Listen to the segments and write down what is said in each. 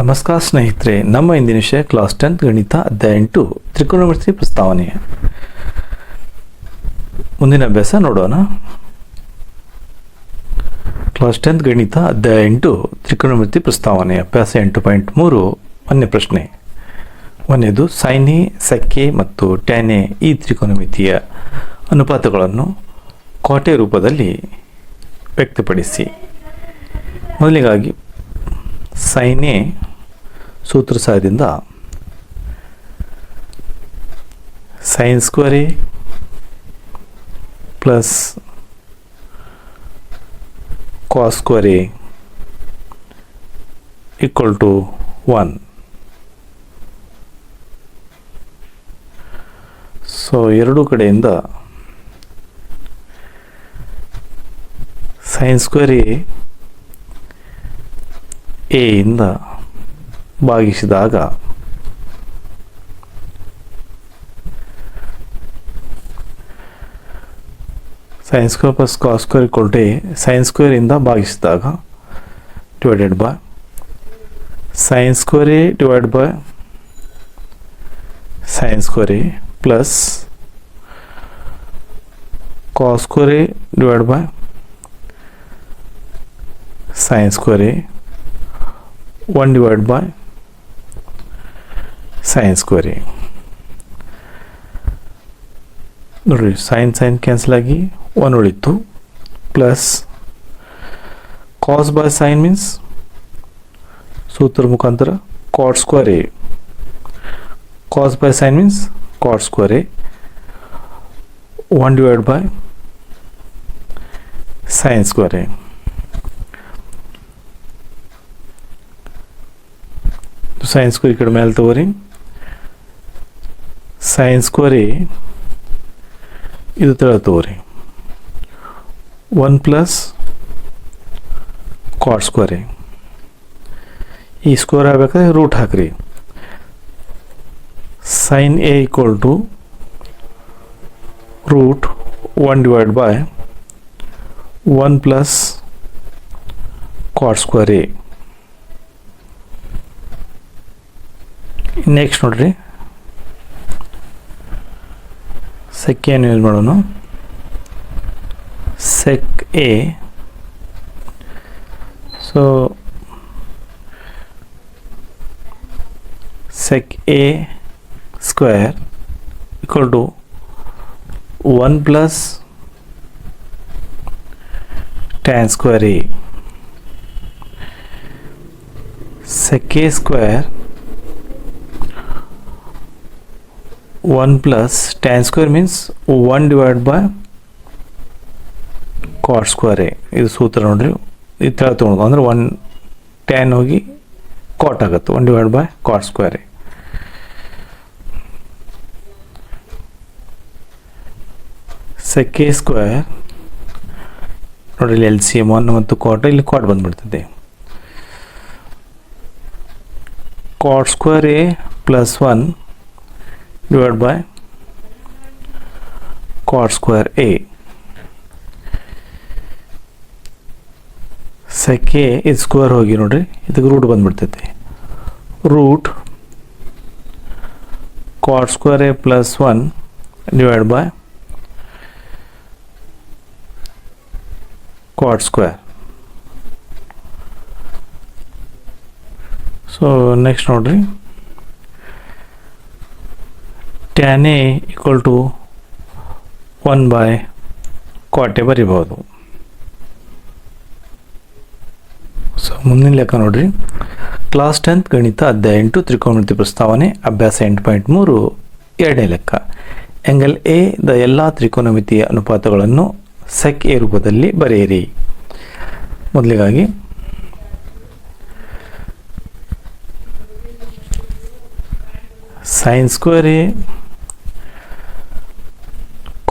ನಮಸ್ಕಾರ ಸ್ನೇಹಿತರೆ, ನಮ್ಮ ಇಂದಿನ ವಿಷಯ ಕ್ಲಾಸ್ ಟೆಂತ್ ಗಣಿತ ಅಧ್ಯಾಯ ಎಂಟು, ತ್ರಿಕೋನಮಿತಿ ಪ್ರಸ್ತಾವನೆ. ಮುಂದಿನ ಅಭ್ಯಾಸ ನೋಡೋಣ. ಕ್ಲಾಸ್ ಟೆಂತ್ ಗಣಿತ ಅಧ್ಯಾಯ ಎಂಟು, ತ್ರಿಕೋನಮಿತಿ ಪ್ರಸ್ತಾವನೆ, ಅಭ್ಯಾಸ ಎಂಟು ಪಾಯಿಂಟ್ ಮೂರು ಒಂದೇ ಪ್ರಶ್ನೆ. ಒಂದನೇದು ಸೈನೆ ಸಕ್ಕೆ ಮತ್ತು ಟ್ಯಾನೆ ಈ ತ್ರಿಕೋನಮಿತಿಯ ಅನುಪಾತಗಳನ್ನು ಕೋಟೆ ರೂಪದಲ್ಲಿ ವ್ಯಕ್ತಪಡಿಸಿ. ಮೊದಲಿಗಾಗಿ ಸೈನೆ ಸೂತ್ರ ಸಹಾಯದಿಂದ sine square A plus cos square A equal to one so ಎರಡು ಕಡೆಯಿಂದ ಸೈನ್ ಸ್ಕ್ವೇರ್ ಎ ಎಯಿಂದ ಭಾಗಿಸಿದಾಗ sin square plus cos square equal to a sin ಸ್ಕ್ವೇರಿಂದ ಭಾಗಿಸಿದಾಗ divided by sin square a divide by sin square a plus cos square a divide by sin square a 1 divided by sine square a. ನೋಡಿ sine sine cancel ಆಗಿ one ಉಳಿತು. Plus cos by sine means ಸೂತ್ರ ಮುಖಾಂತರ cot square A cos by sine means cot square A one divide by sine square A sine square ಈ ಕಡೆ ಮೇಲೆ ತಗೋರಿ sine square ಇದು ತೆಳ ತಗೋರಿ ಒನ್ ಪ್ಲಸ್ ಕಾಟ್ ಸ್ಕ್ವೇರ್ ಈ ಸ್ಕ್ವೇರ್ ಆಗ್ಬೇಕಾದ್ರೆ ರೂಟ್ ಹಾಕ್ರಿ sin a equal to root one divide by one plus cot square next ನೋಡ್ರಿ. ಸೆಕ್ ಏನು ಯೂಸ್ ಮಾಡೋಣ sec A. So sec A square equal to one plus tan square A sec square 1 plus tan square means 1 divided by cot square a. ಇದು ಸೂತ್ರ ನೋಡ್ರಿ. ಈ ಥರ ತೊಗೊಂಡು ಅಂದ್ರೆ ಒನ್ ಟ್ಯಾನ್ ಹೋಗಿ ಕಾಟ್ ಆಗುತ್ತೆ. One divide by cot square A sec square ನೋಡಿ ಇಲ್ಲಿ ಎಲ್ ಸಿ ಎಂ ಒನ್ ಮತ್ತು ಕಾಟ್ ಇಲ್ಲಿ ಕಾಟ್ ಬಂದ್ಬಿಡ್ತದೆ. Cot square A plus one divided by cot square a. A ಇದು ಸ್ಕ್ವೇರ್ ಹೋಗಿ ನೋಡಿರಿ, ಇದಕ್ಕೆ root ಬಂದ್ಬಿಡ್ತೈತಿ. Root cot square A plus one divide by cot square so next ನೋಡ್ರಿ. Tan A equal to one by cot ಬರಿಬೋದು so ಮುಂದಿನ ಲೆಕ್ಕ ನೋಡ್ರಿ. Class tenth ಗಣಿತ ಅಧ್ಯಾಯ ಎಂಟು ತ್ರಿಕೋನಮಿತಿ ಪ್ರಸ್ತಾವನೆ, ಅಭ್ಯಾಸ ಎಂಟು ಪಾಯಿಂಟ್ ಮೂರು, ಎರಡನೇ ಲೆಕ್ಕ. ಎಂಗಲ್ ಎ ದ ಎಲ್ಲ ತ್ರಿಕೋನಮಿತಿಯ ಅನುಪಾತಗಳನ್ನು ಸೆಕ್ ಎ ರೂಪದಲ್ಲಿ ಬರೆಯಿರಿ. ಮೊದಲಿಗಾಗಿ sine square A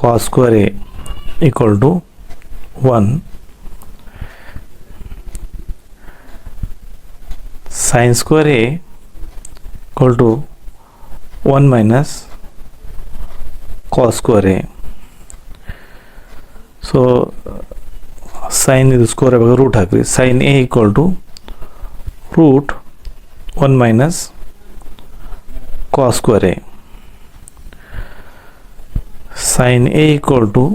cos square a equal to 1 sin square a equal to 1 minus cos square a so sin ಇದು ಸ್ಕೋರ್ ಆಗುವಾಗ ರೂಟ್ ಹಾಕ್ರಿ sin a equal to root 1 minus cos square a sin a equal to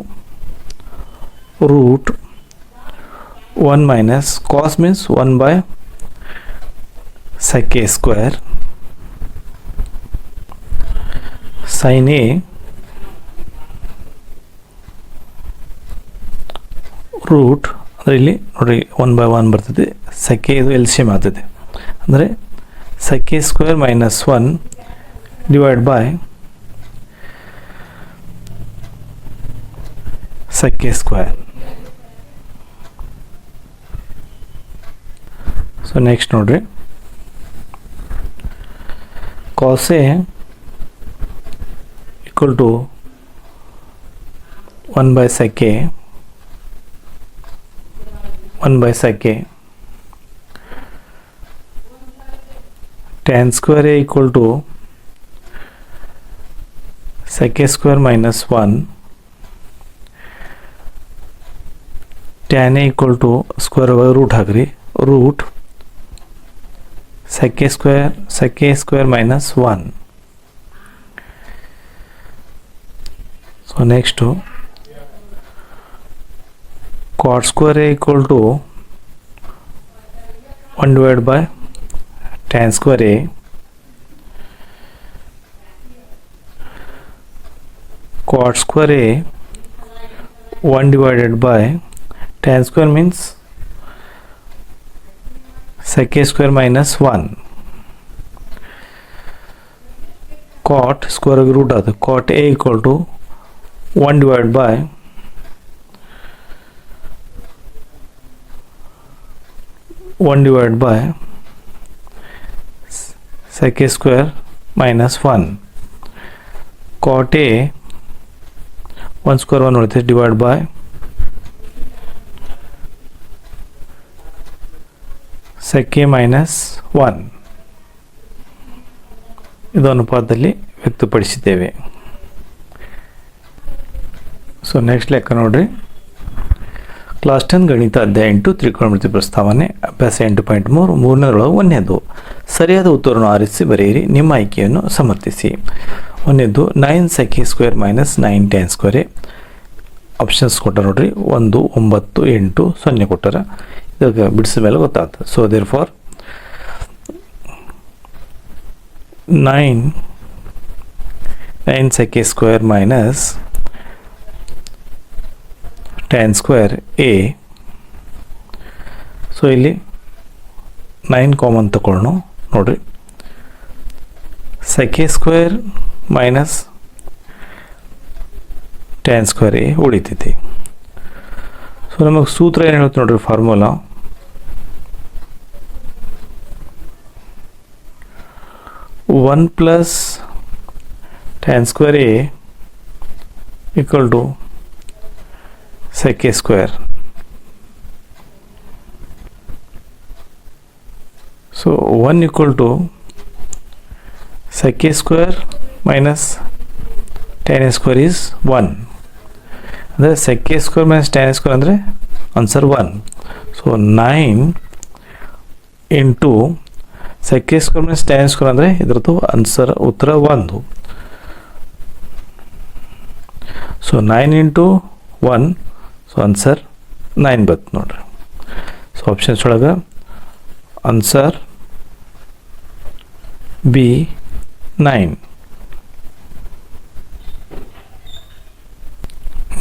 root 1 minus cos means 1 by sec a square. Sin a root ಅಂದರೆ ಇಲ್ಲಿ ನೋಡಿರಿ one by one ಬರ್ತದೆ sec ಇದು L C M ಆಗ್ತದೆ. ಅಂದರೆ sec square minus one divide by sec square so next ನೋಡ್ರಿ cos a equal to one by sec 1 by sec a tan square a equal to sec a square minus 1 tan a equal to square over root ಹಾಕ್ರಿ root sec a square sec a square minus 1 so next cot square a equal to 1 divided by tan square a cot square a 1 divided by tan square means sec square minus 1 cot square root of the cot a equal to 1 divided by one divided by sec a square minus 1 cot a 1 square 1 divided by sec a minus 1 ಇದು ಅನುಪಾತದಲ್ಲಿ ವ್ಯಕ್ತಪಡಿಸಿದ್ದೇವೆ. So next ಲೆಕ್ಕ ನೋಡ್ರಿ. Class ten ಗಣಿತ ಅಧ್ಯಾಯ ಎಂಟು ತ್ರಿಕೋಣಮಿತಿ ಪ್ರಸ್ತಾವನೆ, ಅಭ್ಯಾಸ ಎಂಟು ಪಾಯಿಂಟ್ ಮೂರು, ಮೂರನೇದೊಳಗೆ ಒಂದನೇದು ಸರಿಯಾದ ಉತ್ತರವನ್ನು ಆರಿಸಿ ಬರೆಯಿರಿ, ನಿಮ್ಮ ಆಯ್ಕೆಯನ್ನು ಸಮರ್ಥಿಸಿ. ಒಂದನೇದು nine sec square minus nine tan square options ಕೊಟ್ಟ ನೋಡ್ರಿ, ಒಂದು, ಒಂಬತ್ತು, ಎಂಟು, ಸೊನ್ನೆ ಕೊಟ್ಟಾರ. ಇದಕ್ಕೆ ಬಿಡಿಸಿದ ಮೇಲೆ ಗೊತ್ತಾಗ್ತದೆ. So therefore nine nine sec square minus tan square A so ಇಲ್ಲಿ ನೈನ್ ಕಾಮನ್ ತಗೊಳ್ಳೋಣ ನೋಡ್ರಿ. Sec square minus tan square A ಉಳಿತೈತಿ. So ನಮಗೆ ಸೂತ್ರ ಏನು ಹೇಳುತ್ತೆ ನೋಡ್ರಿ formula One plus tan square a equal to sec a square. So 1 equal to sec a square minus tan a square is 1. ಅಂದರೆ sec a square minus tan a square ಅಂದರೆ answer 1. So nine into sec square minus tan square ಅಂದರೆ ಇದರದ್ದು answer ಉತ್ತರ ಒಂದು. So nine into one so answer nine ಬತ್ತು ನೋಡ್ರಿ. So options ಒಳಗೆ answer B nine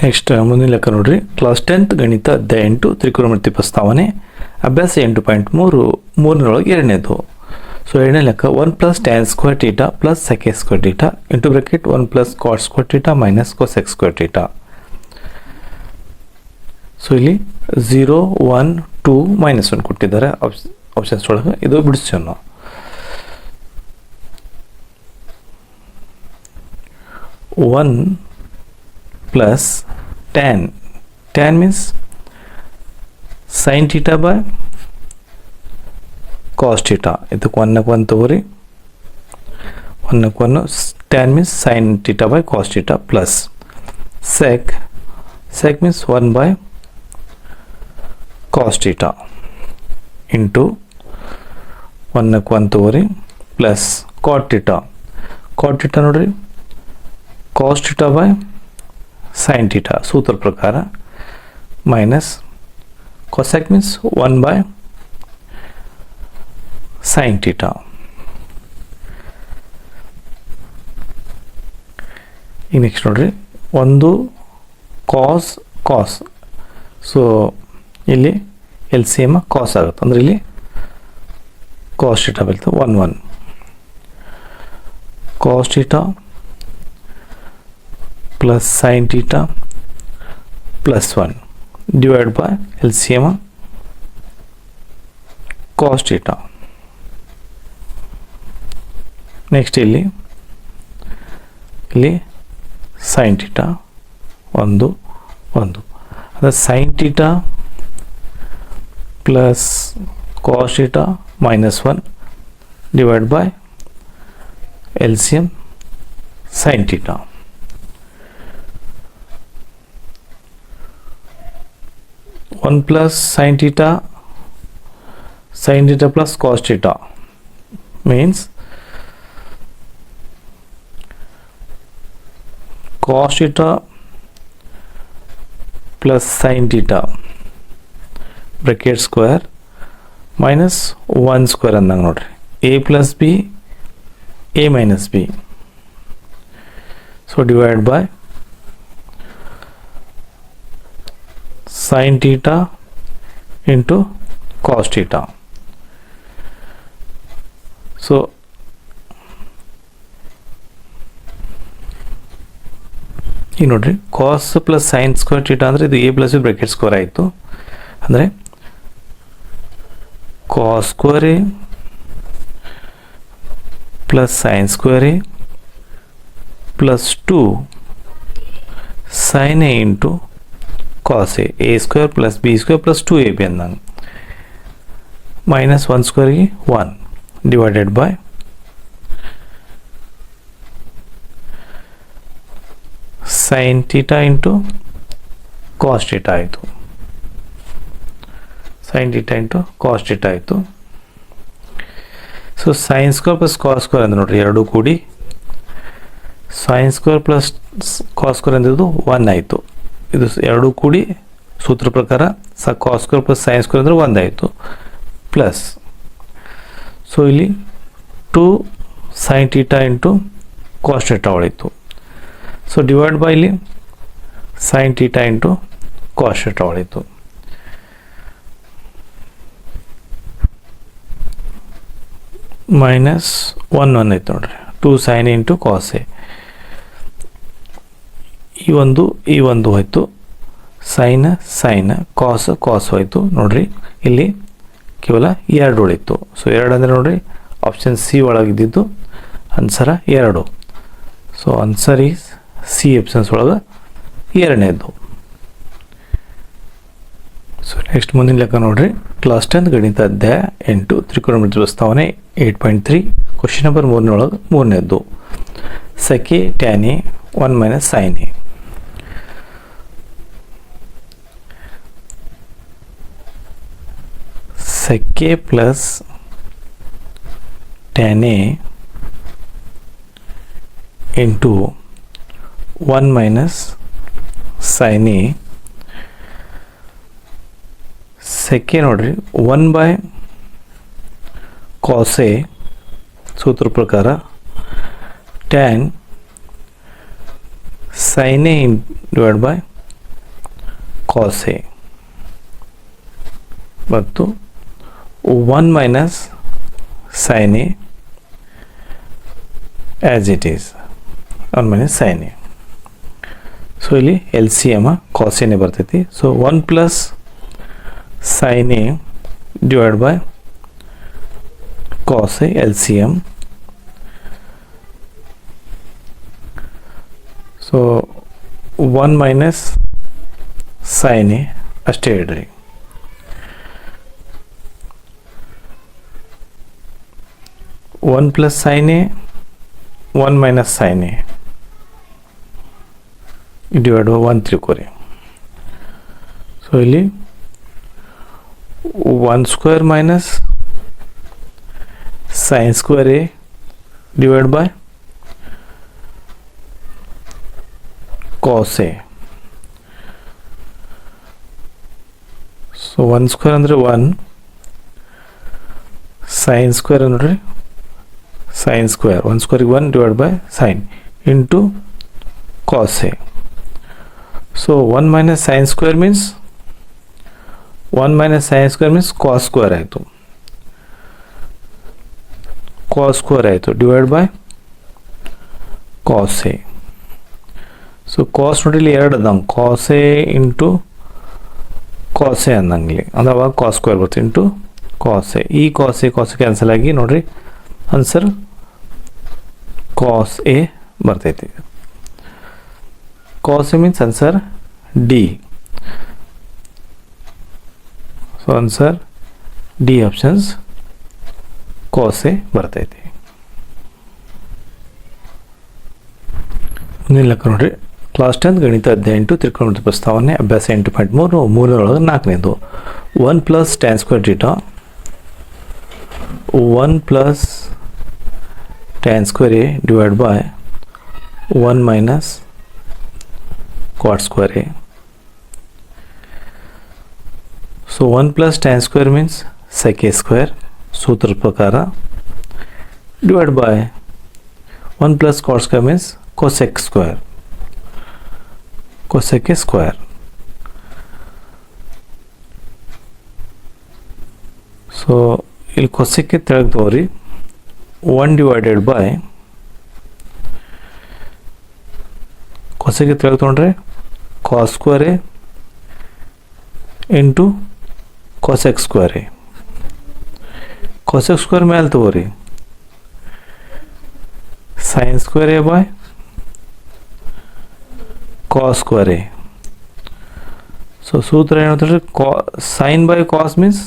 next ಮುಂದಿನ ಲೆಕ್ಕ ನೋಡ್ರಿ. ಕ್ಲಾಸ್ ಟೆಂತ್ ಗಣಿತ ಅಧ್ಯಾಯ ಎಂಟು ತ್ರಿಕೋನಮಿತಿ ಪ್ರಸ್ತಾವನೆ. ಅಭ್ಯಾಸ ಎಂಟು ಪಾಯಿಂಟ್ ಮೂರು ಮೂರನೊಳಗೆ ಎರಡನೇದು. ಸೊ ಎರಡನೇ ಲೆಕ್ಕ one plus tan square theta plus sec square theta into bracket one plus cot square theta minus cosec square theta so ಇಲ್ಲಿ zero one two minus one ಕೊಟ್ಟಿದ್ದಾರೆ. ಆಪ್ಷನ್ಸ್ ಒಳಗೆ. ಇದು ಬಿಡಿಸೋಣ one plus tan tan means sine theta by cos theta ಇದಕ್ಕೆ ಒನ್ನಕ್ಕೆ one ತಗೋರಿ. ಒನ್ನಕ್ಕೆ one tan means sine theta by cos theta plus sec means 1 by cos theta into ಒನ್ನಕ್ಕೆ one ತಗೋರಿ. Plus cot theta cot theta ನೋಡ್ರಿ. Cos theta by sine theta ಸೂತ್ರ ಪ್ರಕಾರ minus cosec means 1 by sin theta. ಈಗ next ನೋಡ್ರಿ. ಒಂದು cos cos so ಇಲ್ಲಿ L C M cos ಆಗುತ್ತೆ. ಅಂದ್ರೆ ಇಲ್ಲಿ ಕಾಸ್ ಟೀಟಾ ಬೀಳ್ತದೆ one one cos theta plus sine theta plus one divide by L C M cos theta next ಇಲ್ಲಿ ಇಲ್ಲಿ ಸೈನ್ ಟೀಟಾ ಒಂದು ಒಂದು ಅಂದರೆ sin theta plus cos theta minus one divide by L C M sin theta one plus sin theta sin theta plus cos theta means cos theta plus sin theta bracket square minus 1 square ಅಂದಂಗೆ ನೋಡ್ರಿ a plus b a minus b so divide by sin theta into cos theta so ಈಗ ನೋಡ್ರಿ cos plus sin square theta ಅಂದರೆ ಇದು a plus b bracket square ಆಯಿತು ಅಂದರೆ cos square a plus sin square a plus two sin a into cos a a square plus b square plus two a b ಅಂದಂಗೆ minus one ಸ್ಕ್ವೇರ್ಗೆ one divided by sine theta into cos theta ಆಯಿತು. Sine theta into cos theta ಆಯಿತು. So sine square plus cos square ಅಂದ್ರೆ ನೋಡ್ರಿ ಎರಡು ಕೂಡಿ sine square plus cos square ಅಂದಿದ್ದು one ಆಯಿತು. ಇದು ಎರಡೂ ಕೂಡಿ ಸೂತ್ರ ಪ್ರಕಾರ ಸ cos square plus sine square ಅಂದರೆ ಒಂದಾಯಿತು ಪ್ಲಸ್ ಸೊ ಇಲ್ಲಿ two sine theta into cos theta ಉಳಿತು ಸೊ ಡಿವೈಡ್ ಬೈ ಇಲ್ಲಿ ಸೈನ್ ಟೀಟಾ ಇಂಟು ಕಾಸ್ ಹೊಳಿತು. ಮೈನಸ್ ಒನ್ ಒನ್ ಐತೆ ನೋಡ್ರಿ. Two sine into cos A ಈ ಒಂದು ಈ ಒಂದು ಹೋಯ್ತು. ಸೈನ್ ಸೈನ್ ಕಾಸ್ ಕಾಸ್ ಹೋಯ್ತು. ನೋಡ್ರಿ, ಇಲ್ಲಿ ಕೇವಲ ಎರಡು ಉಳಿತು. ಸೊ ಎರಡು ಅಂದರೆ ನೋಡ್ರಿ ಆಪ್ಷನ್ ಸಿ ಒಳಗಿದ್ದಿದ್ದು ಆನ್ಸರ ಎರಡು. So answer is C options ಒಳಗೆ ಎರಡನೇದು ಸೊ ನೆಕ್ಸ್ಟ್ ಮುಂದಿನ ಲೆಕ್ಕ ನೋಡ್ರಿ. ಕ್ಲಾಸ್ ಟೆಂತ್ ಗಣಿತ ಅಧ್ಯಾಯ ಎಂಟು, ತ್ರಿಕೋನಮಿತಿ ಪ್ರಸ್ತಾವನೆ eight point three question number ಮೂರನೊಳಗೆ ಮೂರನೇದ್ದು. Tan a one minus sine sec plus tan a into one minus sine a sec now one by cos सूत्र प्रकार tan sine a divide by cos one minus sine a as it is one minus sine a. So ಇಲ್ಲಿ L C M ಕಾಸೇನೆ ಬರ್ತೈತಿ so one plus sin A divided by cos A LCM. So one minus sin a ಅಷ್ಟೇ ಇಡ್ರಿ one plus sin a one minus sin a divide by one ತ್ರಿಕೋರಿ so ಇಲ್ಲಿ one square minus sin square a divided by cos a so one square ಅಂದರೆ one sine square ಅಂದರೆ sine square one ಸ್ಕ್ವೇರಿಗೆ one divide by sin into cos a so one minus sin square means one minus sin square means cos square ಆಯಿತು cos square ಆಯಿತು divide by cos a so cos ನೋಡಿ ಇಲ್ಲಿ ಎರಡು ಅದಂಗೆ cos a into cos a ಅಂದಂಗೆ ಅಂದ್ರೆ ಅವಾಗ cos square ಬರುತ್ತೆ ಇಂಟು ಕಾಸ್ ಎ ಈ ಕಾಸ್ ಎ ಕಾಸ್ ಕ್ಯಾನ್ಸಲ್ ಆಗಿ ನೋಡ್ರಿ ಆನ್ಸರ್ ಕಾಸ್ ಎ ಬರ್ತೈತಿ cos a means answer D so answer D options cos a ಬರ್ತೈತಿ ಮುಂದಿನ ಲೆಕ್ಕ ನೋಡ್ರಿ ಕ್ಲಾಸ್ ಟೆಂತ್ ಗಣಿತ ಅಧ್ಯಾಯ ಎಂಟು ತಿಳ್ಕೊಂಡು ಪ್ರಸ್ತಾವನೆ ಅಭ್ಯಾಸ ಎಂಟು ಪಾಯಿಂಟ್ ಮೂರು ಮೂರರೊಳಗೆ ನಾಲ್ಕನೇದು one plus tan square theta one plus tan square a divide by one minus cot square a so one plus tan square means sec square ಸೂತ್ರ ಪ್ರಕಾರ divide by one plus cot square means cosec square cosec square so ಇಲ್ಲಿ ಕೊಸೆಕ್ಕೆ ತೆಳಗೆ ತಗೋರಿ one divided by ಕೊಸೆಗೆ ತೆಳಗೆ ತೊಗೊಂಡ್ರೆ cos square A into cosec square A cosec square ಮೇಲೆ ತಗೋರಿ sine square A by cos square A so ಸೂತ್ರ ಏನಂತಂದ್ರೆ ಕಾ sine by cos means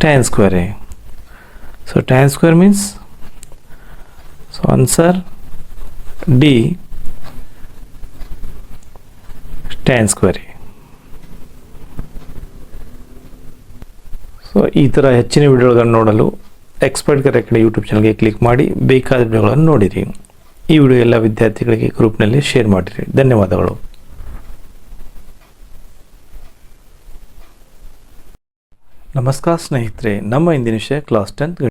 tan square A so tan square means so answer tan square so ಈ ಥರ ಹೆಚ್ಚಿನ ವಿಡಿಯೋಗಳನ್ನು ನೋಡಲು ಎಕ್ಸ್ಪರ್ಟ್ ಕರೆಕ್ಟ್ ಯೂಟ್ಯೂಬ್ ಚಾನಲ್ಗೆ ಕ್ಲಿಕ್ ಮಾಡಿ ಬೇಕಾದ ವಿಡಿಯೋಗಳನ್ನು ನೋಡಿರಿ. ಈ ವಿಡಿಯೋ ಎಲ್ಲ ವಿದ್ಯಾರ್ಥಿಗಳಿಗೆ ಗ್ರೂಪ್ನಲ್ಲಿ ಶೇರ್ ಮಾಡಿರಿ. ಧನ್ಯವಾದಗಳು. ನಮಸ್ಕಾರ ಸ್ನೇಹಿತರೆ. ನಮ್ಮ ಇಂದಿನ ವಿಷಯ ಕ್ಲಾಸ್ ಟೆಂತ್